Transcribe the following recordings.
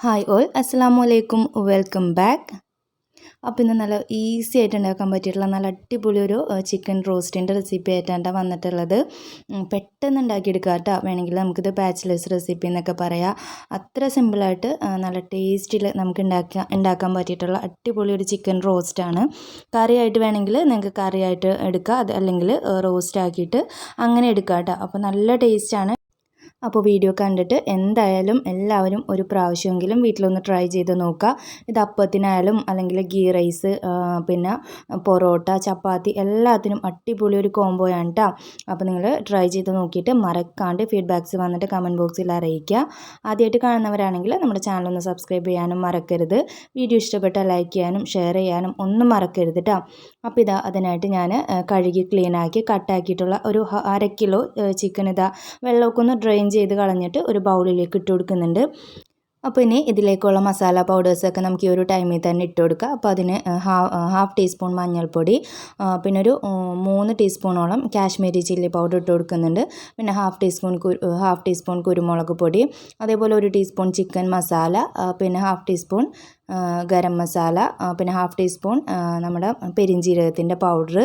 Hi all അസ്സാം അലൈക്കും welcome back അപ്പോൾ ഇന്ന് നല്ല ഈസി ആയിട്ട് ഉണ്ടാക്കാൻ പറ്റിയിട്ടുള്ള നല്ല അടിപൊളി ഒരു ചിക്കൻ റോസ്റ്റിന്റെ റെസിപ്പി ആയിട്ടാണ് വന്നിട്ടുള്ളത്. പെട്ടെന്ന് ഉണ്ടാക്കിയെടുക്കുക കേട്ടോ. വേണമെങ്കിൽ നമുക്കിത് ബാച്ചിലേഴ്സ് റെസിപ്പി എന്നൊക്കെ പറയാം. അത്ര സിമ്പിളായിട്ട് നല്ല ടേസ്റ്റിൽ നമുക്ക് ഉണ്ടാക്കാൻ ഉണ്ടാക്കാൻ പറ്റിയിട്ടുള്ള അടിപൊളി ഒരു ചിക്കൻ റോസ്റ്റാണ് കറിയായിട്ട് വേണമെങ്കിൽ നിങ്ങൾക്ക് കറിയായിട്ട് എടുക്കുക അത് അല്ലെങ്കിൽ റോസ്റ്റ് ആക്കിയിട്ട് അങ്ങനെ എടുക്കുക കേട്ടോ. അപ്പോൾ നല്ല ടേസ്റ്റാണ് അപ്പോൾ വീഡിയോ കണ്ടിട്ട് എന്തായാലും എല്ലാവരും ഒരു പ്രാവശ്യമെങ്കിലും വീട്ടിലൊന്ന് ട്രൈ ചെയ്ത് നോക്കുക ഇത് അപ്പത്തിനായാലും അല്ലെങ്കിൽ ഗീ റൈസ് പിന്നെ പൊറോട്ട ചപ്പാത്തി എല്ലാത്തിനും അടിപൊളി ഒരു കോംബോയാണ് കേട്ടോ അപ്പോൾ നിങ്ങൾ ട്രൈ ചെയ്ത് നോക്കിയിട്ട് മറക്കാണ്ട് ഫീഡ്ബാക്ക്സ് വന്നിട്ട് കമന്റ് ബോക്സിൽ അറിയിക്കുക ആദ്യമായിട്ട് കാണുന്നവരാണെങ്കിൽ നമ്മുടെ ചാനൽ ഒന്ന് സബ്സ്ക്രൈബ് ചെയ്യാനും മറക്കരുത്. വീഡിയോ ഇഷ്ടപ്പെട്ടാൽ ലൈക്ക് ചെയ്യാനും ഷെയർ ചെയ്യാനും ഒന്നും മറക്കരുത് കേട്ടോ അപ്പോൾ ഇതാ അതിനായിട്ട് ഞാൻ കഴുകി ക്ലീനാക്കി കട്ടാക്കിയിട്ടുള്ള ഒരു അര കിലോ ചിക്കൻ ഇതാ വെള്ളമൊക്കെ ഒന്ന് ഡ്രെയിൻ ചെയ്ത് കളഞ്ഞിട്ട് ഒരു ബൗളിലേക്ക് ഇട്ട് കൊടുക്കുന്നുണ്ട്. അപ്പോൾ ഇനി ഇതിലേക്കുള്ള മസാല പൗഡേഴ്സൊക്കെ നമുക്ക് ഈ ഒരു ടൈമിൽ തന്നെ ഇട്ട് കൊടുക്കുക അപ്പോൾ അതിന് ഹാഫ് ടീസ്പൂൺ മഞ്ഞൾപ്പൊടി പിന്നെ ഒരു മൂന്ന് ടീസ്പൂണോളം കാശ്മീരി ചില്ലി പൗഡർ ഇട്ട് കൊടുക്കുന്നുണ്ട്. പിന്നെ ഹാഫ് ടീസ്പൂൺ ഹാഫ് ടീസ്പൂൺ കുരുമുളക് പൊടി അതേപോലെ ഒരു ടീസ്പൂൺ ചിക്കൻ മസാല പിന്നെ ഹാഫ് ടീസ്പൂൺ ഗരം മസാല പിന്നെ ഹാഫ് ടീസ്പൂൺ നമ്മുടെ പെരിഞ്ജീരകത്തിന്റെ പൗഡർ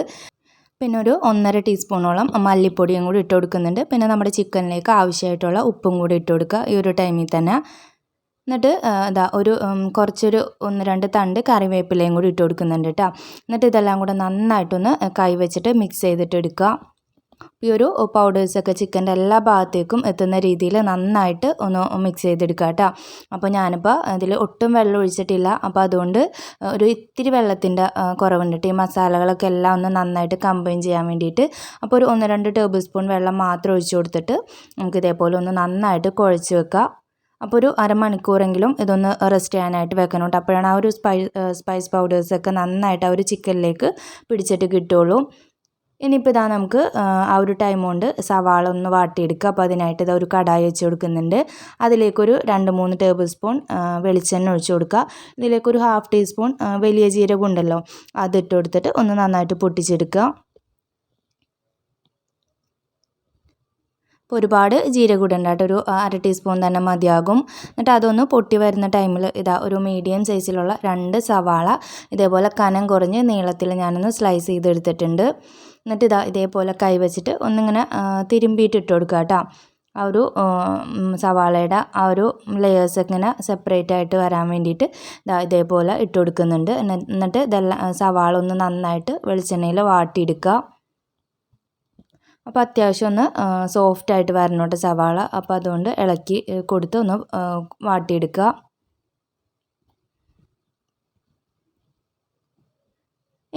പിന്നെ ഒരു ഒന്നര ടീസ്പൂണോളം മല്ലിപ്പൊടിയും കൂടി ഇട്ട് കൊടുക്കുന്നുണ്ട്. പിന്നെ നമ്മുടെ ചിക്കനിലേക്ക് ആവശ്യമായിട്ടുള്ള ഉപ്പും കൂടി ഇട്ട് കൊടുക്കുക ഈ ഒരു ടൈമിൽ തന്നെ. എന്നിട്ട് ഇതാ ഒരു കുറച്ചൊരു ഒന്ന് രണ്ട് തണ്ട് കറിവേപ്പിലയും കൂടി ഇട്ട് കൊടുക്കുന്നുണ്ട് കേട്ടോ. എന്നിട്ട് ഇതെല്ലാം കൂടെ നന്നായിട്ടൊന്ന് കൈ വെച്ചിട്ട് മിക്സ് ചെയ്തിട്ട് എടുക്കുക. ഈ ഒരു പൗഡേഴ്സൊക്കെ ചിക്കന്റെ എല്ലാ ഭാഗത്തേക്കും എത്തുന്ന രീതിയിൽ നന്നായിട്ട് ഒന്ന് മിക്സ് ചെയ്തെടുക്കുക കേട്ടോ അപ്പോൾ ഞാനിപ്പോൾ അതിൽ ഒട്ടും വെള്ളം ഒഴിച്ചിട്ടില്ല. അപ്പോൾ അതുകൊണ്ട് ഒരു ഇത്തിരി വെള്ളത്തിന്റെ കുറവുണ്ട് കേട്ടോ ഈ മസാലകളൊക്കെ എല്ലാം ഒന്ന് നന്നായിട്ട് കമ്പൈൻ ചെയ്യാൻ വേണ്ടിയിട്ട് അപ്പോൾ ഒരു ഒന്ന് രണ്ട് ടേബിൾ സ്പൂൺ വെള്ളം മാത്രം ഒഴിച്ചു കൊടുത്തിട്ട് നമുക്ക് ഇതേപോലെ ഒന്ന് നന്നായിട്ട് കുഴച്ച് വെക്കുക. അപ്പോൾ ഒരു അരമണിക്കൂറെങ്കിലും ഇതൊന്ന് റെസ്റ്റ് ചെയ്യാനായിട്ട് വെക്കണം അപ്പോഴാണ് ആ ഒരു സ്പൈ സ്പൈസ് പൗഡേഴ്സൊക്കെ നന്നായിട്ട് ആ ഒരു ചിക്കനിലേക്ക് പിടിച്ചിട്ട് കിട്ടുള്ളൂ ഇനിയിപ്പോൾ ഇതാ നമുക്ക് ആ, ഒരു ടൈം കൊണ്ട് സവാള ഒന്ന് വാട്ടിയെടുക്കുക. അപ്പോൾ അതിനായിട്ട് ഇതാ ഒരു കടായി വെച്ച് കൊടുക്കുന്നുണ്ട്. അതിലേക്കൊരു രണ്ട് മൂന്ന് ടേബിൾ സ്പൂൺ വെളിച്ചെണ്ണ ഒഴിച്ച് കൊടുക്കുക. ഇതിലേക്കൊരു ഹാഫ് ടീസ്പൂൺ വലിയ ജീരകം ഉണ്ടല്ലോ അതിട്ട് കൊടുത്തിട്ട് ഒന്ന് നന്നായിട്ട് പൊട്ടിച്ചെടുക്കുക. അപ്പോൾ ഒരുപാട് ജീരകം ഇടണ്ട കേട്ടോ. ഒരു അര ടീസ്പൂൺ തന്നെ മതിയാകും. എന്നിട്ട് അതൊന്ന് പൊട്ടി വരുന്ന ടൈമിൽ ഇതാ ഒരു മീഡിയം സൈസിലുള്ള രണ്ട് സവാള ഇതേപോലെ കനം കുറഞ്ഞ് നീളത്തിൽ ഞാനൊന്ന് സ്ലൈസ് ചെയ്തെടുത്തിട്ടുണ്ട്. എന്നിട്ട് ഇതാ ഇതേപോലെ കൈവച്ചിട്ട് ഒന്നിങ്ങനെ തിരുമ്പിയിട്ട് ഇട്ട് കൊടുക്കുക കേട്ടോ. ആ ഒരു സവാളയുടെ ആ ഒരു ലെയേഴ്സ് ഇങ്ങനെ സെപ്പറേറ്റ് ആയിട്ട് വരാൻ വേണ്ടിയിട്ട് ഇതാ ഇതേപോലെ ഇട്ട് കൊടുക്കുന്നുണ്ട്. എന്നി- എന്നിട്ട് ഇതെല്ലാം സവാള ഒന്ന് നന്നായിട്ട് വെളിച്ചെണ്ണയിൽ വാട്ടിയെടുക്കുക. അപ്പോൾ അത്യാവശ്യം ഒന്ന് സോഫ്റ്റ് ആയിട്ട് വരണോട്ട് സവാള. അപ്പോൾ അതുകൊണ്ട് ഇളക്കി കൊടുത്ത് ഒന്ന് വാട്ടിയെടുക്കുക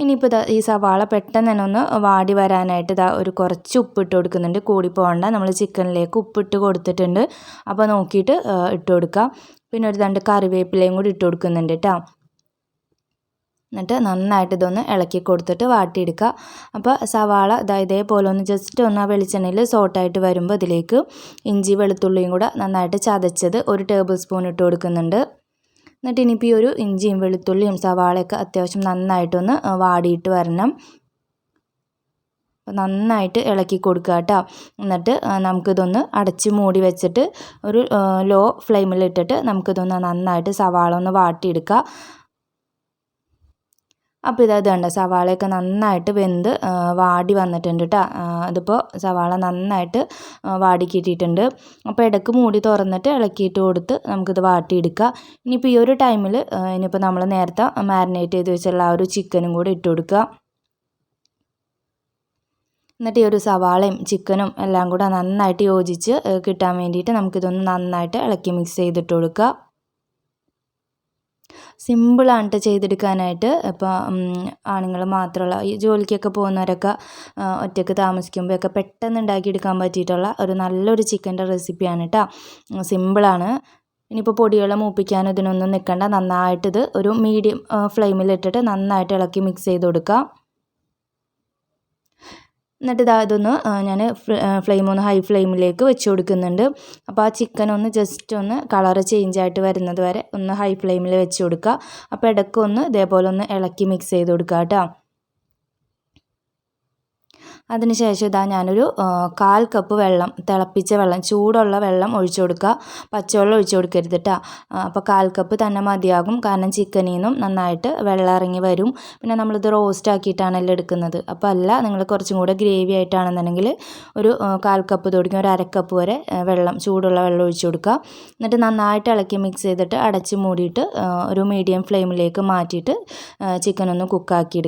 ഇനിയിപ്പോൾ ഈ സവാള പെട്ടെന്ന് തന്നെ ഒന്ന് വാടി വരാനായിട്ട് ഇതാ ഒരു കുറച്ച് ഉപ്പിട്ട് കൊടുക്കുന്നുണ്ട്. കൂടി പോകണ്ട. നമ്മൾ ചിക്കനിലേക്ക് ഉപ്പിട്ട് കൊടുത്തിട്ടുണ്ട്. അപ്പോൾ നോക്കിയിട്ട് ഇട്ട് കൊടുക്കുക പിന്നെ ഒരു രണ്ട് കറിവേപ്പിലയും കൂടി ഇട്ട് കൊടുക്കുന്നുണ്ട് കേട്ടോ എന്നിട്ട് നന്നായിട്ട് ഇതൊന്ന് ഇളക്കി കൊടുത്തിട്ട് വാട്ടിയെടുക്കുക. അപ്പോൾ സവാള ഇതാ ഇതേപോലെ ഒന്ന് ജസ്റ്റ് ഒന്ന് ആ വെളിച്ചെണ്ണയിൽ സോട്ടായിട്ട് വരുമ്പോൾ ഇതിലേക്ക് ഇഞ്ചി വെളുത്തുള്ളിയും കൂടെ നന്നായിട്ട് ചതച്ചത് ഒരു ടേബിൾ സ്പൂൺ ഇട്ട് കൊടുക്കുന്നുണ്ട്. എന്നിട്ട് ഇനിയിപ്പോൾ ഈ ഒരു ഇഞ്ചിയും വെളുത്തുള്ളിയും സവാളയൊക്കെ അത്യാവശ്യം നന്നായിട്ടൊന്ന് വാടിയിട്ട് വരണം. നന്നായിട്ട് ഇളക്കി കൊടുക്കുക കേട്ടോ. എന്നിട്ട് നമുക്കിതൊന്ന് അടച്ച് മൂടി വെച്ചിട്ട് ഒരു ലോ ഫ്ലെയിമിലിട്ടിട്ട് നമുക്കിതൊന്ന് നന്നായിട്ട് സവാള ഒന്ന് വാട്ടിയെടുക്കുക. അപ്പോൾ ഇതായത് വേണ്ട സവാളയൊക്കെ നന്നായിട്ട് വെന്ത് വാടി വന്നിട്ടുണ്ട് കേട്ടോ അതിപ്പോൾ സവാള നന്നായിട്ട് വാടി കിട്ടിയിട്ടുണ്ട് അപ്പോൾ ഇടയ്ക്ക് മൂടി തുറന്നിട്ട് ഇളക്കിയിട്ട് കൊടുത്ത് നമുക്കിത് വാട്ടിയെടുക്കുക ഇനിയിപ്പോൾ ഈ ഒരു ടൈമിൽ ഇനിയിപ്പോൾ നമ്മൾ നേരത്തെ മാരിനേറ്റ് ചെയ്ത് വെച്ചുള്ള ആ ഒരു ചിക്കനും കൂടി ഇട്ട് കൊടുക്കുക എന്നിട്ട് ഈ ഒരു സവാളയും ചിക്കനും എല്ലാം കൂടെ നന്നായിട്ട് യോജിച്ച് കിട്ടാൻ വേണ്ടിയിട്ട് നമുക്കിതൊന്ന് നന്നായിട്ട് ഇളക്കി മിക്സ് ചെയ്തിട്ട് കൊടുക്കുക സിമ്പിളാണ് ട്ടോ ചെയ്തെടുക്കാനായിട്ട്. ഇപ്പോൾ ആണുങ്ങൾ മാത്രമുള്ള ഈ ജോലിക്കൊക്കെ പോകുന്നവരൊക്കെ ഒറ്റയ്ക്ക് താമസിക്കുമ്പോഴൊക്കെ പെട്ടെന്ന് ഉണ്ടാക്കിയെടുക്കാൻ പറ്റിയിട്ടുള്ള ഒരു നല്ലൊരു ചിക്കന്റെ റെസിപ്പിയാണ് കേട്ടോ സിമ്പിളാണ്. ഇനിയിപ്പോൾ പൊടികൾ മൂപ്പിക്കാനും ഇതിനൊന്നും നിൽക്കണ്ട നന്നായിട്ടിത് ഒരു മീഡിയം ഫ്ലെയിമിലിട്ടിട്ട് നന്നായിട്ട് ഇളക്കി മിക്സ് ചെയ്ത് കൊടുക്കുക എന്നിട്ട് ഇതാ ഇതൊന്ന് ഞാൻ ഫ്ലെയിം ഒന്ന് ഹൈ ഫ്ലെയിമിലേക്ക് വെച്ച് കൊടുക്കുന്നുണ്ട്. അപ്പോൾ ആ ചിക്കൻ ഒന്ന് ജസ്റ്റ് ഒന്ന് കളറ് ചേഞ്ച് ആയിട്ട് വരുന്നത് വരെ ഒന്ന് ഹൈ ഫ്ലെയിമിൽ വെച്ച് കൊടുക്കുക അപ്പോൾ ഇടയ്ക്ക് ഒന്ന് ഇതേപോലെ ഒന്ന് ഇളക്കി മിക്സ് ചെയ്ത് കൊടുക്കുക കേട്ടോ അതിനുശേഷം ഇതാ ഞാനൊരു കാൽ കപ്പ് വെള്ളം തിളപ്പിച്ച വെള്ളം ചൂടുള്ള വെള്ളം ഒഴിച്ചു കൊടുക്കുക. പച്ചവെള്ളം ഒഴിച്ചു കൊടുക്കരുത് കേട്ടോ അപ്പോൾ കാൽ കപ്പ് തന്നെ മതിയാകും. കാരണം ചിക്കനിൽ നിന്നും നന്നായിട്ട് വെള്ളം ഇറങ്ങി വരും. പിന്നെ നമ്മളിത് റോസ്റ്റ് ആക്കിയിട്ടാണല്ലോ എടുക്കുന്നത്. അപ്പോൾ അല്ല നിങ്ങൾ കുറച്ചും കൂടെ ഗ്രേവി ആയിട്ടാണെന്നുണ്ടെങ്കിൽ ഒരു കാൽ കപ്പ് തുടങ്ങി ഒരു അരക്കപ്പ് വരെ വെള്ളം ചൂടുള്ള വെള്ളം ഒഴിച്ചു കൊടുക്കുക. എന്നിട്ട് നന്നായിട്ട് ഇളക്കി മിക്സ് ചെയ്തിട്ട് അടച്ച് മൂടിയിട്ട് ഒരു മീഡിയം ഫ്ലെയിമിലേക്ക് മാറ്റിയിട്ട് ചിക്കൻ ഒന്ന്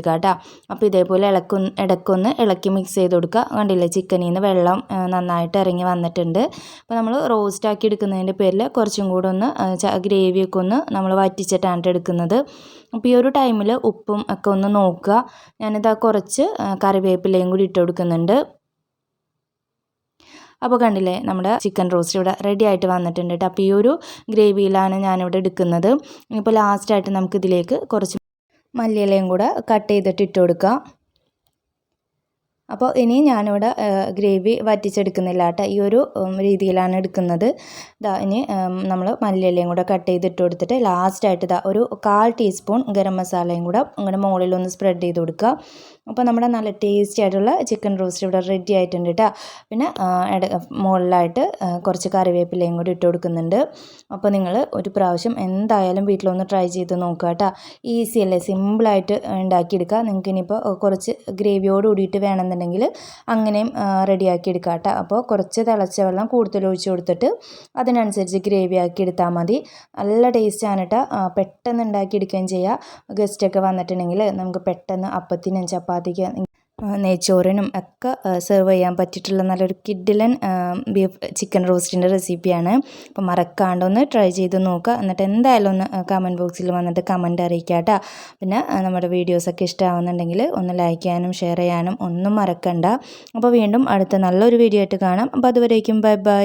കേട്ടോ അപ്പോൾ ഇതേപോലെ ഇളക്കൊന്ന് ഇടയ്ക്കൊന്ന് ഇളക്കി മിക്സ് ചെയ്ത് കൊടുക്കുക. കണ്ടില്ലേ? ചിക്കനിൽ നിന്ന് വെള്ളം നന്നായിട്ട് ഇറങ്ങി വന്നിട്ടുണ്ട്. അപ്പോൾ നമ്മൾ റോസ്റ്റ് ആക്കി എടുക്കുന്നതിന്റെ പേരിൽ കുറച്ചും കൂടെ ഒന്ന് ഗ്രേവിയൊക്കെ ഒന്ന് നമ്മൾ വറ്റിച്ചിട്ടാണ് എടുക്കുന്നത്. അപ്പോൾ ഈ ഒരു ടൈമിൽ ഉപ്പും ഒക്കെ ഒന്ന് നോക്കുക. ഞാനിതാ കുറച്ച് കറിവേപ്പിലയും കൂടി ഇട്ട് കൊടുക്കുന്നുണ്ട്. അപ്പോൾ കണ്ടില്ലേ? നമ്മുടെ ചിക്കൻ റോസ്റ്റ് ഇവിടെ റെഡി ആയിട്ട് വന്നിട്ടുണ്ട് കേട്ടോ അപ്പോൾ ഈ ഒരു ഗ്രേവിയിലാണ് ഞാനിവിടെ എടുക്കുന്നത്. ഇനിയിപ്പോൾ ലാസ്റ്റായിട്ട് നമുക്കിതിലേക്ക് കുറച്ച് മല്ലിയിലയും കൂടെ കട്ട് ചെയ്തിട്ട് ഇട്ട് കൊടുക്കുക. അപ്പോൾ ഇനി ഞാനിവിടെ ഗ്രേവി വറ്റിച്ചെടുക്കുന്നില്ല കേട്ടോ. ഈ ഒരു രീതിയിലാണ് എടുക്കുന്നത്. ഇതാ ഇനി നമ്മൾ മല്ലിയിലയും കൂടെ കട്ട് ചെയ്തിട്ട് കൊടുത്തിട്ട് ലാസ്റ്റായിട്ട് ഇതാ ഒരു കാൽ ടീസ്പൂൺ ഗരം മസാലയും കൂടെ അങ്ങനെ മുകളിലൊന്ന് സ്പ്രെഡ് ചെയ്ത് കൊടുക്കുക. അപ്പോൾ നമ്മുടെ നല്ല ടേസ്റ്റി ആയിട്ടുള്ള ചിക്കൻ റോസ്റ്റ് ഇവിടെ റെഡി ആയിട്ടുണ്ട് കേട്ടോ. പിന്നെ മുകളിലായിട്ട് കുറച്ച് കറിവേപ്പിലയും കൂടി ഇട്ട് കൊടുക്കുന്നുണ്ട്. അപ്പോൾ നിങ്ങൾ ഒരു പ്രാവശ്യം എന്തായാലും വീട്ടിലൊന്ന് ട്രൈ ചെയ്ത് നോക്കുക കേട്ടോ. ഈസി അല്ലേ? സിമ്പിളായിട്ട് ഉണ്ടാക്കിയെടുക്കുക. നിങ്ങൾക്ക് ഇനിയിപ്പോൾ കുറച്ച് ഗ്രേവിയോട് കൂടിയിട്ട് വേണമെന്നുണ്ടെങ്കിൽ അങ്ങനെയും റെഡിയാക്കി എടുക്കുക കേട്ടോ. അപ്പോൾ കുറച്ച് തിളച്ച വെള്ളം കൂടുതൽ ഒഴിച്ചു കൊടുത്തിട്ട് അതിനനുസരിച്ച് ഗ്രേവി ആക്കി എടുത്താൽ മതി. നല്ല ടേസ്റ്റാണ് കേട്ടോ. പെട്ടെന്ന് ഉണ്ടാക്കി എടുക്കുകയും ചെയ്യുക ഗസ്റ്റൊക്കെ വന്നിട്ടുണ്ടെങ്കിൽ നമുക്ക് പെട്ടെന്ന് അപ്പത്തിനും ചപ്പാത്തിക്കും നെയ്ച്ചോറിനും ഒക്കെ സെർവ് ചെയ്യാൻ പറ്റിയിട്ടുള്ള നല്ലൊരു കിഡിലൻ ബീഫ് ചിക്കൻ റോസ്റ്റിന്റെ റെസിപ്പിയാണ് അപ്പോൾ മറക്കാണ്ട് ഒന്ന് ട്രൈ ചെയ്ത് നോക്കുക. എന്നിട്ട് എന്തായാലും ഒന്ന് കമന്റ് ബോക്സിൽ വന്നിട്ട് കമന്റ് അറിയിക്കുക കേട്ടോ. പിന്നെ നമ്മുടെ വീഡിയോസൊക്കെ ഇഷ്ടമാവുന്നുണ്ടെങ്കിൽ ഒന്ന് ലൈക്ക് ചെയ്യാനും ഷെയർ ചെയ്യാനും ഒന്നും മറക്കണ്ട. അപ്പോൾ വീണ്ടും അടുത്ത നല്ലൊരു വീഡിയോ ആയിട്ട് കാണാം. അപ്പോൾ അതുവരേക്കും ബൈ ബൈ